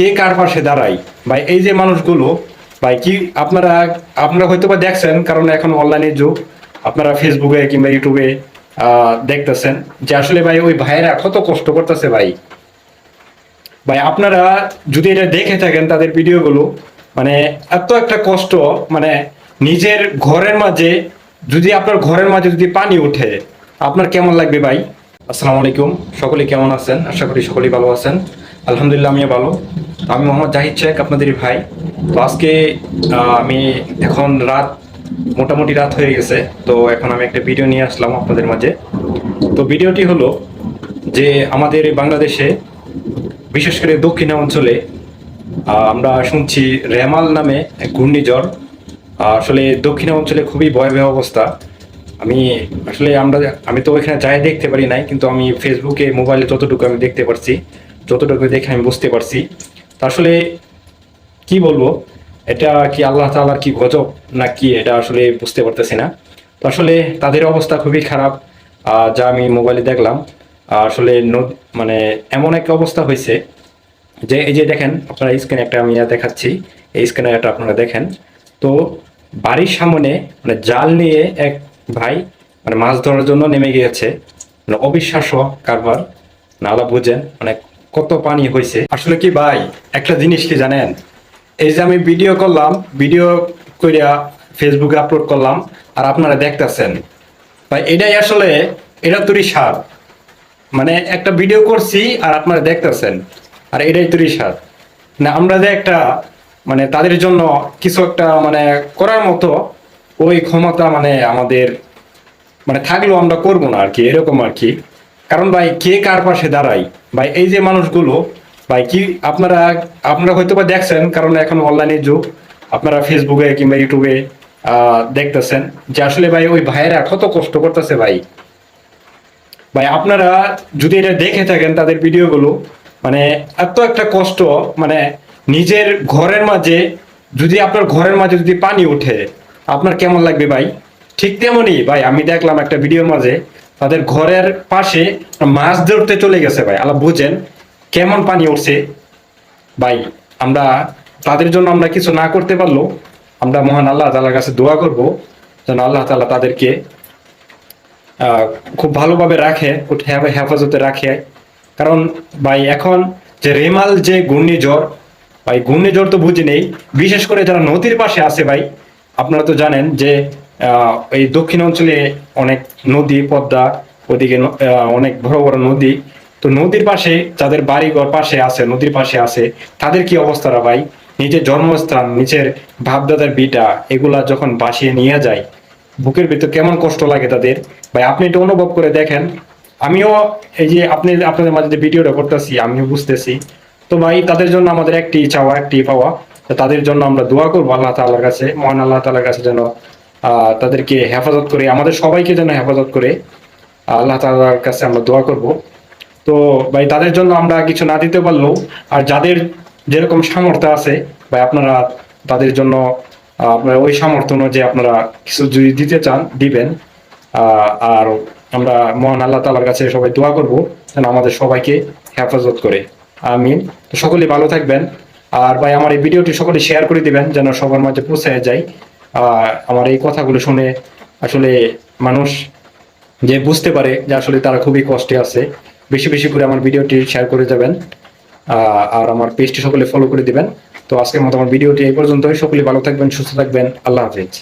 কে কার পাশে দাঁড়ায়? ভাই, এই যে মানুষগুলো, ভাই, কি আপনারা আপনারা হয়তো বা দেখছেন, কারণ এখন অনলাইনের যুগ, আপনারা ফেসবুকে কিংবা ইউটিউবে দেখতেছেন যে আসলে ভাই, ওই ভাইয়েরা কত কষ্ট করতেছে ভাই। ভাই, আপনারা যদি এটা দেখে থাকেন তাদের ভিডিওগুলো মানে এত একটা কষ্ট মানে নিজের ঘরের মাঝে, যদি আপনার ঘরের মাঝে যদি পানি ওঠে, আপনার কেমন লাগবে ভাই? আসসালামু আলাইকুম, সকলে কেমন আছেন? আশা করি সকলেই ভালো আছেন। আলহামদুলিল্লাহ, আমিও ভালো। আমি মোহাম্মদ জাহিদ শেখ আপনাদের ভাই। তো আজকে আমি এখন রাত, মোটামুটি রাত হয়ে গেছে। তো এখন আমি একটা ভিডিও নিয়ে আসলাম আপনাদের মাঝে। তো ভিডিওটি হলো যে আমাদের বাংলাদেশে, বিশেষ করে দক্ষিণ অঞ্চলে আমরা শুনছি রেমাল নামে এক ঘূর্ণিঝড়। আসলে দক্ষিণ অঞ্চলে খুবই ভয়াবহ অবস্থা। আমি আসলে আমরা, আমি তো ওইখানে যাই দেখতে পারি নাই, কিন্তু আমি ফেসবুকে মোবাইলে যতটুকু আমি দেখতে পারছি যতটুকু দেখে আমি বুঝতে পারছি। আসলে কি বলব? এটা কি আল্লাহ তাআলার কি গজব না কি এটা আসলে বুঝতে পারতেছি না। তো আসলে তাদের অবস্থা খুবই খারাপ যা আমি মোবাইলে দেখলাম। আসলে মানে এমন একটা অবস্থা হয়েছে যে, এই যে দেখেন, আপনারা স্ক্রিনে একটা আমি দেখাচ্ছি। এই স্ক্রিনে একটা আপনারা দেখেন। তো বাড়ির সামনে মানে জাল নিয়ে এক ভাই মানে মাছ ধরার জন্য নেমে গিয়েছে। মানে অবিশ্বাস্য কারবার, না আলা বুঝেন মানে কত পানি হয়েছে আসলে কি ভাই, একটা জিনিস কি জানেন? এই যে আমি ভিডিও করলাম ভিডিও কইরা ফেসবুকে আপলোড করলাম, আর আপনারা দেখতেছেন। ভাই, এটাই আসলে, এটা তুরি সার মানে একটা ভিডিও করছি, আর আপনারা দেখতেছেন। আর এটাই তুরি সার না, আমরা যে একটা মানে তাদের জন্য কিছু একটা মানে করার মতো, ওই ক্ষমতা মানে আমাদের মানে থাকলেও আমরা করব না আর কি, এরকম আর কি। কারণ ভাই, কে কার পাশে দাঁড়ায়? ভাই, এই যে মানুষগুলো, ভাই, কি আপনারা আপনারা হয়তো বা দেখছেন, কারণ এখন অনলাইনের যুগ, আপনারা ফেসবুকে কিংবা ইউটিউবে দেখতেছেন যে আসলে ভাই, ওই ভাইয়েরা কত কষ্ট করতেছে ভাই। ভাই, আপনারা যদি এটা দেখে থাকেন তাদের ভিডিওগুলো মানে এত একটা কষ্ট মানে নিজের ঘরের মাঝে, যদি আপনার ঘরের মাঝে যদি পানি ওঠে, আপনার কেমন লাগবে ভাই? ঠিক তেমনই, ভাই, আমি দেখলাম একটা ভিডিওর মাঝে তাদের ঘরের পাশে মাছ ধরতে চলে গেছে ভাই, আল্লাহ বুঝেন কেমন পানি উঠছে। ভাই, আমরা তাদের জন্য আমরা কিছু না করতে পারল আমরা মহান আল্লাহ তালার কাছে দোয়া করব, যেন আল্লাহ তালা তাদেরকে খুব ভালোভাবে রাখে হেফাজতে রাখে। কারণ ভাই, এখন যে রেমাল, যে ঘূর্ণিঝড়, ভাই, ঘূর্ণিঝড় তো বুঝি নেই, বিশেষ করে যারা নদীর পাশে আছে ভাই, আপনারা তো জানেন যে এই দক্ষিণ অঞ্চলে অনেক নদী, পদ্মা, ওদিকে অনেক বড় বড় নদী। তো নদীর পাশে, যাদের বাড়িঘর পাশে আছে, নদীর পাশে আছে, তাদের কি অবস্থাটা ভাই? নিজের জন্মস্থান, নিজের ভাবদাদার বিটা, এগুলা যখন বাসিয়ে নিয়ে যায়, বুকের ভিতর কেমন কষ্ট লাগে তাদের? ভাই, আপনি এটা অনুভব করে দেখেন। আমিও এই যে আপনি, আপনাদের মাঝে যে ভিডিওটা করতেছি, আমিও বুঝতেছি। তো ভাই, তাদের জন্য আমাদের একটি চাওয়া, একটি পাওয়া। তাদের জন্য আমরা দোয়া করব আল্লাহ তাআলার কাছে, মহান আল্লাহ তাআলার কাছে যেন তাদেরকে হেফাজত করে, আমাদের সবাইকে যেন হেফাজত করে, আল্লাহ তাআলার কাছে আমরা দোয়া করব। তো ভাই, তাদের জন্য আমরা কিছু না দিতে পারলেও, আর যাদের যেরকম সামর্থ্য আছে, ভাই, আপনারা তাদের জন্য আপনারা ওই সামর্থ্য অনুযায়ী আপনারা কিছু যদি দিতে চান, দিবেন। আর আমরা মহান আল্লাহ তালার কাছে সবাই দোয়া করব, যেন আমাদের সবাইকে হেফাজত করে। আমিন। তো সকলে ভালো থাকবেন। আর ভাই, আমার এই ভিডিওটি সকলে শেয়ার করে দিবেন, যেন সবার মাঝে পৌঁছে যায় আমার এই কথাগুলো শুনে আসলে মানুষ যে বুঝতে পারে যে আসলে তারা খুবই কষ্টে আছে, বেশি বেশি করে আমার ভিডিওটি শেয়ার করে যাবেন আর আমার পেজটি সকলে ফলো করে দিবেন। তো আজকের মতো আমার ভিডিওটি এই পর্যন্তই। সকলে ভালো থাকবেন, সুস্থ থাকবেন। আল্লাহ হাফেজ।